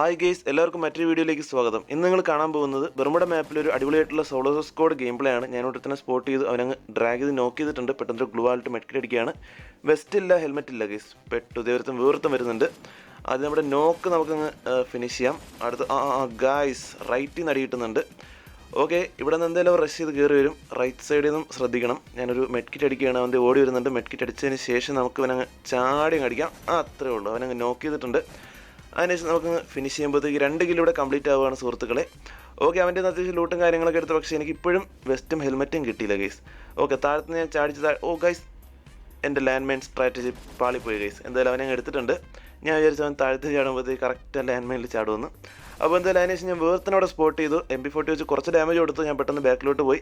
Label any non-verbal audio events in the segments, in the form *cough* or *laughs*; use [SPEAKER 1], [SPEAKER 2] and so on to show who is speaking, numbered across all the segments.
[SPEAKER 1] Hi guys എല്ലാവർക്കും മറ്റൊരു വീഡിയോയിലേക്ക് സ്വാഗതം. ഇന്ന് നിങ്ങൾ കാണാൻ പോകുന്നത് ബെർമുട മാപ്പിൽ ഒരു അടിപൊളിയായിട്ടുള്ള സോളോ സ്കോഡ് ഗെയിം പ്ലേ ആണ്. ഞാൻ തന്നെ സ്പോട്ട് ചെയ്ത് അവനങ്ങ് ഡ്രാഗ് ചെയ്ത് നോക്ക് ചെയ്തിട്ടുണ്ട്. പെട്ടെന്ന് ഗ്ലൂ ആയിട്ട് മെഡ്കിറ്റ് അടിക്കുകയാണ്. വെസ്റ്റ് ഇല്ല ഹെൽമെറ്റ് ഇല്ല ഗെയ്സ് പെട്ടു ദൈവത്തും വേർത്തും വരുന്നുണ്ട്. അത് നമ്മുടെ നോക്ക് നമുക്കങ്ങ് ഫിനിഷ് ചെയ്യാം. അടുത്ത ആ ഗായ്സ് റൈറ്റിൽ നിന്ന് അടി കിട്ടുന്നുണ്ട്. ഓക്കെ ഇവിടെ നിന്ന് എന്തെങ്കിലും റഷ് ചെയ്ത് കയറി വരും. റൈറ്റ് സൈഡിൽ നിന്നും ശ്രദ്ധിക്കണം. ഞാനൊരു മെഡ്കിറ്റ് അടിക്കുകയാണ്. അവന്റെ ഓടി വരുന്നുണ്ട്. മെഡ്കിറ്റ് അടിച്ചതിന് ശേഷം നമുക്ക് അവനങ്ങ് ചാടി അടിക്കാം. ആ അത്രേ ഉള്ളൂ. അവനങ്ങ് നോക്ക് ചെയ്തിട്ടുണ്ട്. അതിനുശേഷം നമുക്ക് ഫിനിഷ് ചെയ്യുമ്പോഴത്തേക്ക് രണ്ട് കിലോ ഇവിടെ കംപ്ലീറ്റ് ആവുകയാണ് സുഹൃത്തുക്കളെ. ഓക്കെ അവന്റെ അത്യാവശ്യം ലൂട്ടും കാര്യങ്ങളൊക്കെ എടുത്ത് പക്ഷേ എനിക്ക് ഇപ്പോഴും വെസ്റ്റും ഹെൽമെറ്റും കിട്ടിയില്ല ഗൈസ് ഓക്കെ താഴത്ത് ഞാൻ ചാടിച്ച് ഓ ഗൈസ് എന്റെ ലാൻഡ് മൈൻ സ്ട്രാറ്റജി പാളിപ്പോയി ഗൈസ് എന്തായാലും അവനെ എടുത്തിട്ടുണ്ട്. ഞാൻ വിചാരിച്ചു അവൻ താഴത്ത് ചാടുമ്പോഴത്തേക്ക് കറക്റ്റ് ലാൻഡ് മൈനിൽ ചാടുമെന്ന്. അപ്പോൾ എന്തായാലും അതിനുശേഷം ഞാൻ വേർത്തിനോടെ സ്പോട്ട് ചെയ്തു. എം പി ഫോർട്ടി വെച്ച് കുറച്ച് ഡാമേജ് കൊടുത്തു. ഞാൻ പെട്ടെന്ന് ബാക്കിലോട്ട് പോയി.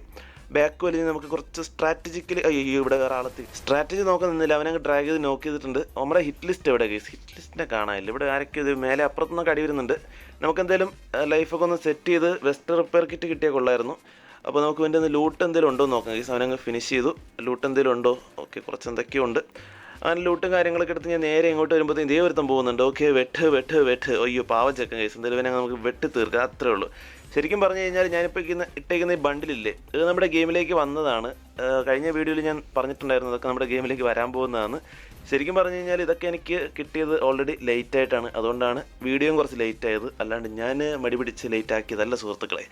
[SPEAKER 1] ബാക്ക് വലിഞ്ഞ് നമുക്ക് കുറച്ച് സ്ട്രാറ്റജിക്കലി അയ്യോ ഇവിടെ വേറെ സ്ട്രാറ്റജി നോക്കാൻ നിന്നില്ല. അവനങ്ങ് ഡ്രാഗ് ചെയ്ത് നോക്ക് ചെയ്തിട്ടുണ്ട്. നമ്മുടെ ഹിറ്റ് ലിസ്റ്റ് എവിടെ ഗൈസ് ഹിറ്റ് ലിസ്റ്റിനെ കാണാനില്ല. ഇവിടെ ആരൊക്കെ ഇത് മേലെ അപ്പുറത്തുനിന്നൊക്കെ അടി വരുന്നുണ്ട്. നമുക്ക് എന്തായാലും ലൈഫൊക്കെ ഒന്ന് സെറ്റ് ചെയ്ത് വെസ്റ്റ് റിപ്പയർ കിറ്റ് കിട്ടിയ കൊള്ളായിരുന്നു. അപ്പോൾ നമുക്ക് വേണ്ടി ഒന്ന് ലൂട്ട് എന്തെങ്കിലും ഉണ്ടോ എന്ന് നോക്കാം. ഗൈസ് അവനങ്ങ് ഫിനിഷ് ചെയ്തു. ലൂട്ട് എന്തെങ്കിലും ഉണ്ടോ? ഓക്കെ കുറച്ച് എന്തൊക്കെയോ ഉണ്ട്. അങ്ങനെ ലൂട്ടും കാര്യങ്ങളൊക്കെ എടുത്ത് ഞാൻ നേരെ ഇങ്ങോട്ട് വരുമ്പോഴത്തേക്കും ഇതേ ഒരുത്തം പോകുന്നുണ്ട്. ഓക്കെ വെട്ട് വെട്ട് വെട്ട്. അയ്യോ പാവം ചെക്കൻ കേസ്. എന്തായാലും ഇവനെ നമുക്ക് വെട്ടി തീർക്കാം. അത്രേ ഉള്ളൂ. ശരിക്കും പറഞ്ഞു കഴിഞ്ഞാൽ ഞാനിപ്പോൾ ഇരിക്കുന്ന ഇട്ടേക്കുന്ന ഈ ബണ്ടിലില്ലേ ഇത് നമ്മുടെ ഗെയിമിലേക്ക് വന്നതാണ്. കഴിഞ്ഞ വീഡിയോയിൽ ഞാൻ പറഞ്ഞിട്ടുണ്ടായിരുന്നു അതൊക്കെ നമ്മുടെ ഗെയിമിലേക്ക് വരാൻ പോകുന്നതാണ്. ശരിക്കും പറഞ്ഞു കഴിഞ്ഞാൽ ഇതൊക്കെ എനിക്ക് കിട്ടിയത് ഓൾറെഡി ലേറ്റ് ആയിട്ടാണ്. അതുകൊണ്ടാണ് വീഡിയോയും കുറച്ച് ലേറ്റ് ആയത്. അല്ലാണ്ട് ഞാൻ മടി പിടിച്ച് ലേറ്റ് ആക്കിയതല്ല സുഹൃത്തുക്കളെ.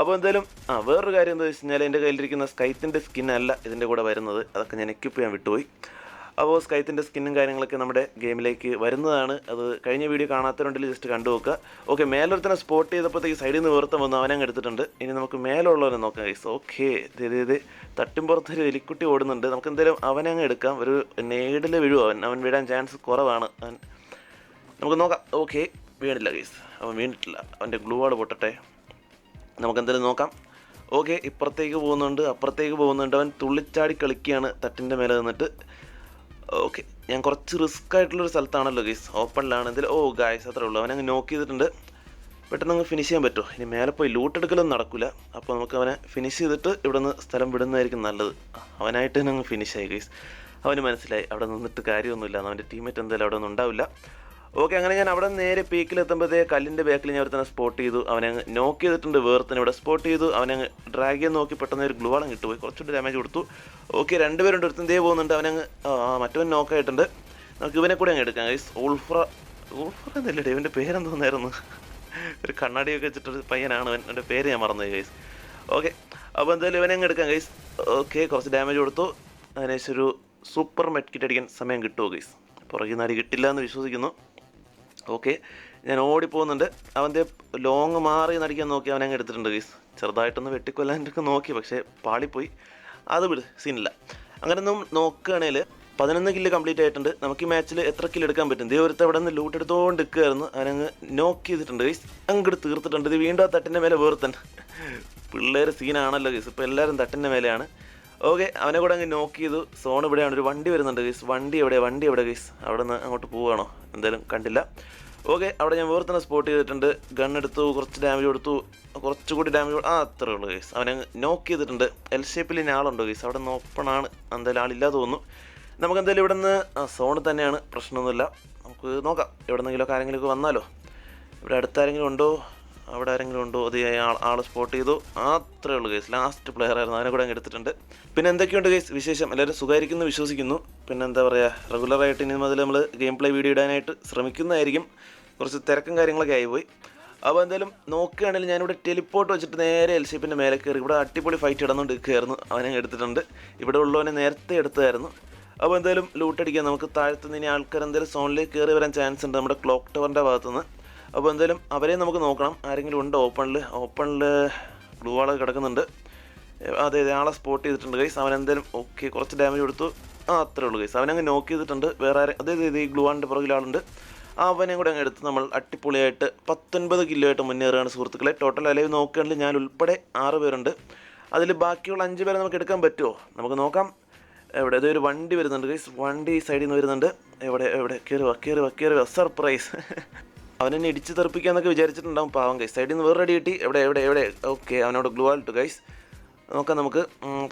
[SPEAKER 1] അപ്പോൾ എന്തായാലും ആ വേറൊരു കാര്യം എന്താ വെച്ച് കഴിഞ്ഞാൽ എന്റെ കയ്യിലിരിക്കുന്ന സ്കൈത്തിന്റെ സ്കിൻ അല്ല ഇതിന്റെ കൂടെ വരുന്നത്. അതൊക്കെ ഞാൻ എക്യൂപ്പ് ചെയ്യാൻ വിട്ടുപോയി. അപ്പോൾ സ്കൈത്തിന്റെ സ്കിന്നും കാര്യങ്ങളൊക്കെ നമ്മുടെ ഗെയിമിലേക്ക് വരുന്നതാണ്. അത് കഴിഞ്ഞ വീഡിയോ കാണാത്തവരുണ്ടെങ്കിൽ ജസ്റ്റ് കണ്ടു നോക്കുക. ഓക്കെ മേലൊരുത്തനെ സ്പോട്ട് ചെയ്തപ്പോഴത്തേക്ക് സൈഡിൽ നിന്ന് വേർത്തം വന്നു അവനെ എടുത്തിട്ടുണ്ട്. ഇനി നമുക്ക് മേലുള്ളവനെ നോക്കാം ഗൈസ് ഓക്കെ ഇത് തട്ടുംപുറത്തൊരു എലിക്കുട്ടി ഓടുന്നുണ്ട്. നമുക്ക് എന്തായാലും അവനെ അങ്ങ് എടുക്കാം. ഒരു നേടിൽ വീഴും അവൻ അവൻ വീഴാൻ ചാൻസ് കുറവാണ്. അവൻ നമുക്ക് നോക്കാം. ഓക്കെ വീണില്ല ഗൈസ് അവൻ വീണിട്ടില്ല. അവന്റെ ഗ്ലൂ വാൾ പൊട്ടട്ടെ. നമുക്ക് എന്തായാലും നോക്കാം. ഓക്കെ ഇപ്പുറത്തേക്ക് പോകുന്നുണ്ട്. അപ്പുറത്തേക്ക് പോകുന്നുണ്ട്. അവൻ തുള്ളിച്ചാടി കളിക്കുകയാണ് തട്ടിന്റെ മേലെ നിന്നിട്ട്. ഓക്കെ. ഞാൻ കുറച്ച് റിസ്ക് ആയിട്ടുള്ളൊരു സ്ഥലത്താണല്ലോ ഗൈസ് ഓപ്പണിലാണ് എന്തായാലും ഓ ഗായ്സ് അത്രേ ഉള്ളൂ. അവനങ്ങ് നോക്ക് ചെയ്തിട്ടുണ്ട്. പെട്ടെന്ന് അങ്ങ് ഫിനിഷ് ചെയ്യാൻ പറ്റുമോ? ഇനി മേലെ പോയി ലൂട്ട് എടുക്കലൊന്നും നടക്കില്ല അപ്പോൾ നമുക്ക് അവനെ ഫിനിഷ് ചെയ്തിട്ട് ഇവിടെ നിന്ന് സ്ഥലം വിടുന്നതായിരിക്കും നല്ലത്. അവനായിട്ട് തന്നെ അങ്ങ് ഫിനിഷ് ആയി ഗൈസ് അവന് മനസ്സിലായി. അവിടെ നിന്നിട്ട് കാര്യമൊന്നുമില്ല. അവന്റെ ടീമേറ്റ് എന്തായാലും അവിടെ ഒന്നും ഉണ്ടാവില്ല. ഓക്കെ അങ്ങനെ ഞാൻ അവിടെ നേരെ പീക്കിൽ എത്തുമ്പോഴത്തേ കല്ലിന്റെ ബാക്കിൽ ഞാൻ ഒരുത്തനെ സ്പോട്ട് ചെയ്തു. അവനെ നോക്കി ചെയ്തിട്ടുണ്ട് വേർത്തിന്. ഇവിടെ സ്പോട്ട് ചെയ്തു. അവനെ ഡ്രാഗ് ചെയ്ത് നോക്കി പെട്ടെന്ന് ഒരു ഗ്ലൂ വളം കിട്ടുപോയി കുറച്ചുകൂടി ഡാമേജ് കൊടുത്തു. ഓക്കെ രണ്ടുപേരുണ്ട്. ഒരുത്തൻ ദേ പോകുന്നുണ്ട്. അവനങ്ങ് മറ്റവൻ നോക്കായിട്ടുണ്ട് നമുക്ക് ഇവനെ കൂടെ അങ്ങ് എടുക്കാം. ഗൈസ് ഉൾഫ്ര ഉൾഫ്ര എന്നല്ലേ ഇവന്റെ പേരെന്തോന്നായിരുന്നു ഒരു കണ്ണാടിയൊക്കെ വെച്ചിട്ടൊരു പയ്യനാണ് അവൻ. എന്റെ പേര് ഞാൻ മറന്നു ഗൈസ് ഓക്കെ അപ്പോൾ എന്തായാലും ഇവനെ അങ്ങ് എടുക്കാം ഗൈസ് ഓക്കെ കുറച്ച് ഡാമേജ് കൊടുത്തു. അതിനുശേഷം ഒരു സൂപ്പർ മെഡ് കിറ്റ് അടിക്കാൻ സമയം കിട്ടുമോ ഗൈസ് പുറകിൽ നിന്ന് അടി കിട്ടില്ല എന്ന് വിശ്വസിക്കുന്നു. ഓക്കെ. ഞാൻ ഓടിപ്പോകുന്നുണ്ട്. അവന്റെ ലോങ് മാറി നടിക്കാൻ നോക്കി അവൻ അങ്ങ് എടുത്തിട്ടുണ്ട് ഗൈസ് ചെറുതായിട്ടൊന്ന് വെട്ടിക്കൊല്ലാനൊക്കെ നോക്കി പക്ഷേ പാളിപ്പോയി. അത് വിട് സീനില്ല അങ്ങനെ ഒന്നും നോക്കുകയാണെങ്കിൽ പതിനൊന്ന് കില്ല് കംപ്ലീറ്റ് ആയിട്ടുണ്ട്. നമുക്ക് ഈ മാച്ചിൽ എത്ര കില്ല് എടുക്കാൻ പറ്റും? ദേ ഒരുത്ത അവിടെ നിന്ന് ലൂട്ട് എടുത്തുകൊണ്ട് നിൽക്കുകയായിരുന്നു അവനങ്ങ് നോക്ക് ചെയ്തിട്ടുണ്ട് ഗൈസ് അങ്ങോട്ട് തീർത്തിട്ടുണ്ട്. ഇത് വീണ്ടും ആ തട്ടിന്റെ മേലെ വേർത്തൻ പിള്ളേർ സീനാണല്ലോ ഗൈസ് ഇപ്പോൾ എല്ലാവരും തട്ടിന്റെ മേലെയാണ്. ഓക്കെ അവനെ കൂടെ അങ്ങ് നോക്ക് ചെയ്തു. സോൺ ഇവിടെയാണ്. ഒരു വണ്ടി വരുന്നുണ്ട് ഗൈസ് വണ്ടി എവിടെ? വണ്ടി എവിടെ ഗൈസ് അവിടെ നിന്ന് അങ്ങോട്ട് പോവുകയാണോ? എന്തായാലും കണ്ടില്ല. ഓക്കെ അവിടെ ഞാൻ വേറെ തന്നെ സ്പോട്ട് ചെയ്തിട്ടുണ്ട്. ഗൺ എടുത്തു കുറച്ച് ഡാമേജ് കൊടുത്തു. കുറച്ചുകൂടി ഡാമേജ് ആ അത്രേ ഉള്ളൂ ഗൈസ് അവനെ നോക്ക് ചെയ്തിട്ടുണ്ട്. എൽ ഷേപ്പിൽ ഇനി ആളുണ്ടോ ഗൈസ് അവിടെ നിന്ന് ആണ്. എന്തായാലും ആളില്ലാതെ തോന്നുന്നു. നമുക്ക് എന്തായാലും ഇവിടെ നിന്ന് സോണിൽ തന്നെയാണ്. പ്രശ്നമൊന്നുമില്ല. നമുക്ക് നോക്കാം. എവിടെ നിന്നെങ്കിലുമൊക്കെ ആരെങ്കിലുമൊക്കെ വന്നാലോ. ഇവിടെ അടുത്താരെങ്കിലും ഉണ്ടോ? അവിടെ ആരെങ്കിലും ഉണ്ടോ? അത് ആൾ സ്പോട്ട് ചെയ്തു. അത്രേ ഉള്ളൂ ഗൈസ് ലാസ്റ്റ് പ്ലെയർ ആയിരുന്നു. അതിനെ കൂടെ അങ്ങ് എടുത്തിട്ടുണ്ട്. പിന്നെ എന്തൊക്കെയുണ്ട് ഗൈസ് വിശേഷം. എല്ലാവരും സുഖമായിരിക്കുന്നു വിശ്വസിക്കുന്നു. പിന്നെ എന്താ പറയുക റെഗുലറായിട്ട് ഇനി മുതൽ നമ്മൾ ഗെയിം പ്ലേ വീഡിയോ ഇടാനായിട്ട് ശ്രമിക്കുന്നതായിരിക്കും. കുറച്ച് തിരക്കും കാര്യങ്ങളൊക്കെ ആയിപ്പോയി അപ്പോൾ എന്തായാലും നോക്കുകയാണെങ്കിൽ ഞാനിവിടെ ടെലിപ്പോർട്ട് വെച്ചിട്ട് നേരെ എൽ ഷേപ്പിന്റെ മേലെ കയറി ഇവിടെ അടിപൊളി ഫൈറ്റ് ഇടന്നുകൊണ്ട് നിൽക്കുകയായിരുന്നു അവനെ എടുത്തിട്ടുണ്ട്. ഇവിടെ ഉള്ളവനെ നേരത്തെ എടുത്തായിരുന്നു അപ്പോൾ എന്തായാലും ലൂട്ടടിക്കാം നമുക്ക് താഴത്തുനിന്ന് ഇനി ആൾക്കാർ എന്തായാലും സോണിലേക്ക് കയറി വരാൻ ചാൻസ് ഉണ്ട്. നമ്മുടെ ക്ലോക്ക് ടവറിന്റെ ഭാഗത്തുനിന്ന്. അപ്പോൾ എന്തായാലും അവരെ നമുക്ക് നോക്കണം. ആരെങ്കിലും ഉണ്ടോ ഓപ്പണിൽ ഓപ്പണിൽ ബ്ലൂ വാൾ കിടക്കുന്നുണ്ട്. അതെ അതെ ആളെ സ്പോട്ട് ചെയ്തിട്ടുണ്ട്. ഗൈസ് അവൻ എന്തായാലും ഓക്കെ കുറച്ച് ഡാമേജ് കൊടുത്തു. ആ അത്രേ ഉള്ളൂ ഗൈസ്. അവനങ്ങ് നോക്ക് ചെയ്തിട്ടുണ്ട്. വേറെ ആരെ അതെ അതെ ഈ ഗ്ലൂ പുറകിൽ ആളുണ്ട്. അവനെ കൂടെ അങ്ങ് എടുത്ത് നമ്മൾ അടിപൊളിയായിട്ട് പത്തൊൻപത് കിലോ ആയിട്ട് മുന്നേറുകയാണ് സുഹൃത്തുക്കളെ. ടോട്ടൽ അലൈവ് നോക്കുകയാണെങ്കിൽ ഞാൻ ഉൾപ്പെടെ ആറ് പേരുണ്ട്. അതിൽ ബാക്കിയുള്ള അഞ്ച് പേരെ നമുക്ക് എടുക്കാൻ പറ്റുമോ? നമുക്ക് നോക്കാം. എവിടെ? ഇതൊരു വണ്ടി വരുന്നുണ്ട് ഗൈസ്. വണ്ടി സൈഡിൽ നിന്ന് വരുന്നുണ്ട്. എവിടെ? എവിടെ? കയറുക കയറുക കയറി വാ കയറി വാ. സർപ്രൈസ് *laughs* അവനെന്നെ ഇടിച്ച് തെറിപ്പിക്കാന്നൊക്കെ വിചാരിച്ചിട്ടുണ്ടാവും. പാവം ഗൈസ് സൈഡിൽ നിന്ന് വേറെ കിട്ടി. എവിടെ എവിടെ എവിടെ? ഓക്കെ അവനോട് ഗ്ലൂ ആൾട്ടു ഗൈസ് നോക്കാം നമുക്ക്.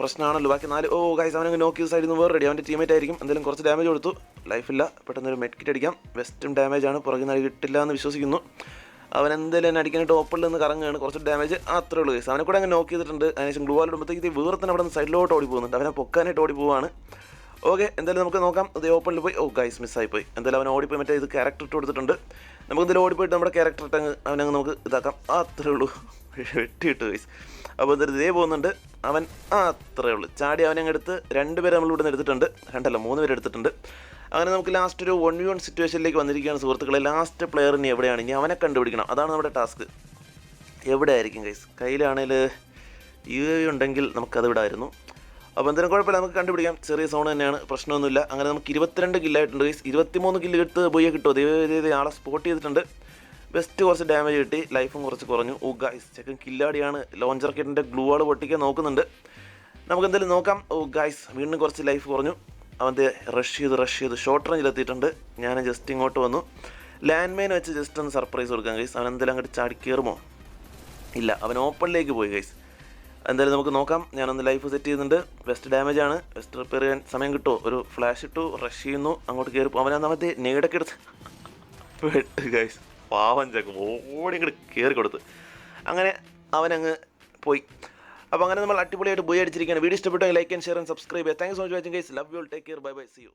[SPEAKER 1] പ്രശ്നമാണല്ലോ ബാക്കി നാല് ഓ ഗൈസ് അവനങ്ങ് നോക്കി സൈഡിൽ നിന്ന് വേറെ റെഡി അവന്റെ ടീമേറ്റ് ആയിരിക്കും. എന്തെങ്കിലും കുറച്ച് ഡാമേജ് കൊടുത്തു. ലൈഫില്ല പെട്ടെന്നൊരു മെഡ് കിറ്റ് അടിക്കാം വെസ്റ്റും ഡാമേജ് ആണ്. പുറകിൽ നിന്ന് കിട്ടില്ല എന്ന് വിശ്വസിക്കുന്നു. അവൻ എന്തെങ്കിലും എന്നെ അടിക്കാനായിട്ട് ഓപ്പണിൽ നിന്ന് കറങ്ങുകയാണ്. കുറച്ച് ഡാമേജ് അത്രേ ഉള്ളൂ ഗൈസ് അവനെ കൂടെ അങ്ങ് നോക്ക് ചെയ്തിട്ടുണ്ട്. അതിനുശേഷം ഗ്ലൂ വാൾ ഇടുമ്പോഴത്തേക്ക് ഇത് വീർത്തന്നെ അവിടെ നിന്ന് സൈഡിലോട്ട് ഓടി പോകുന്നുണ്ട് അവനെ പൊക്കാനായിട്ട് ഓടി പോവാണ് ഓക്കെ എന്തായാലും നമുക്ക് നോക്കാം. ഇത് ഓപ്പണിൽ പോയി. ഓ ഗൈസ് മിസ്സായി പോയി. എന്തായാലും അവൻ ഓടിപ്പോയി. മറ്റേ ഇത് ക്യാരക്ടർ ഇട്ട് കൊടുത്തിട്ടുണ്ട്. നമുക്ക് എന്തായാലും ഓടിപ്പോയിട്ട് നമ്മുടെ ക്യാരക്ടർ ഇട്ട് അങ്ങ് അവനങ്ങ് നമുക്ക് ഇതാക്കാം. അത്രേ ഉള്ളൂ. വെട്ടിയിട്ട് ഗൈസ് അപ്പോൾ എന്തായാലും ഇതേ പോകുന്നുണ്ട്. അവൻ ആ അത്രേ ഉള്ളൂ. ചാടി അവനെ അങ്ങ് എടുത്ത് രണ്ട് പേര് നമ്മൾ ഇവിടെ നിന്ന് എടുത്തിട്ടുണ്ട്. രണ്ടല്ല മൂന്ന് പേര് എടുത്തിട്ടുണ്ട്. അങ്ങനെ നമുക്ക് ലാസ്റ്റ് ഒരു വൺ വൺ സിറ്റുവേഷനിലേക്ക് വന്നിരിക്കുകയാണ് സുഹൃത്തുക്കളെ. ലാസ്റ്റ് പ്ലെയർ ഇനി എവിടെയാണ്? ഇനി അവനെ കണ്ടുപിടിക്കണം. അതാണ് നമ്മുടെ ടാസ്ക് എവിടെ ആയിരിക്കും ഗൈസ് കയ്യിലാണെങ്കിൽ യു എ ഉണ്ടെങ്കിൽ നമുക്കത് വിടായിരുന്നു. അപ്പോൾ എന്തായാലും കുഴപ്പമില്ല നമുക്ക് കണ്ടുപിടിക്കാം. ചെറിയ സോൺ തന്നെയാണ് പ്രശ്നമൊന്നുമില്ല. അങ്ങനെ നമുക്ക് ഇരുപത്തിരണ്ട് കില്ലായിട്ടുണ്ട് ഗൈസ് ഇരുപത്തിമൂന്ന് കില്ല് എടുത്ത് പോയി കിട്ടുമോ? ദൈവം ആളെ സ്പോട്ട് ചെയ്തിട്ടുണ്ട്. ബെസ്റ്റ് കുറച്ച് ഡാമേജ് കിട്ടി ലൈഫും കുറച്ച് കുറഞ്ഞു. ഓ ഗൈസ് ചെക്കൻ കില്ലാടിയാണ്. ലോഞ്ചർ കിറ്റിന്റെ ഗ്ലൂ ആൾ പൊട്ടിക്കാൻ നോക്കുന്നുണ്ട്. നമുക്ക് എന്തായാലും നോക്കാം. ഓ ഗൈസ് വീണ്ടും കുറച്ച് ലൈഫ് കുറഞ്ഞു. അവന്റെ റഷ് ചെയ്ത് റഷ് ചെയ്ത് ഷോർട്ട് റേഞ്ചിൽ എത്തിയിട്ടുണ്ട്. ഞാൻ ജസ്റ്റ് ഇങ്ങോട്ട് വന്നു. ലാൻഡ് മൈൻ വെച്ച് ജസ്റ്റ് ഒന്ന് സർപ്രൈസ് കൊടുക്കാം ഗൈസ് അവൻ എന്തെങ്കിലും അങ്ങോട്ട് ചാടി കയറുമോ ഇല്ല അവൻ ഓപ്പണിലേക്ക് പോയി ഗൈസ് എന്തായാലും നമുക്ക് നോക്കാം. ഞാനൊന്ന് ലൈഫ് സെറ്റ് ചെയ്യുന്നുണ്ട്. വെസ്റ്റ് ഡാമേജ് ആണ്. വെസ്റ്റ് റിപ്പയർ ചെയ്യാൻ സമയം കിട്ടുമോ? ഒരു ഫ്ലാഷ് ഇട്ടു റഷ് ചെയ്യുന്നു. അങ്ങോട്ട് കയറി അവനാ മറ്റേ നെയ്ഡൊക്കെ എടുത്ത്. പെട്ട് ഗൈസ് പാവം ചക്കും. ഓടി ഇങ്ങോട്ട് കയറി കൊടുത്ത്. അങ്ങനെ അവനങ്ങ് പോയി. അപ്പോൾ അങ്ങനെ നമ്മൾ അടിപൊളിയായിട്ട് പോയി അടിച്ചിരിക്കുകയാണ്. വീഡിയോ ഇഷ്ടപ്പെട്ടെങ്കിൽ like and share and subscribe ചെയ്യുക thanks much watching guys love you take care bye bye see you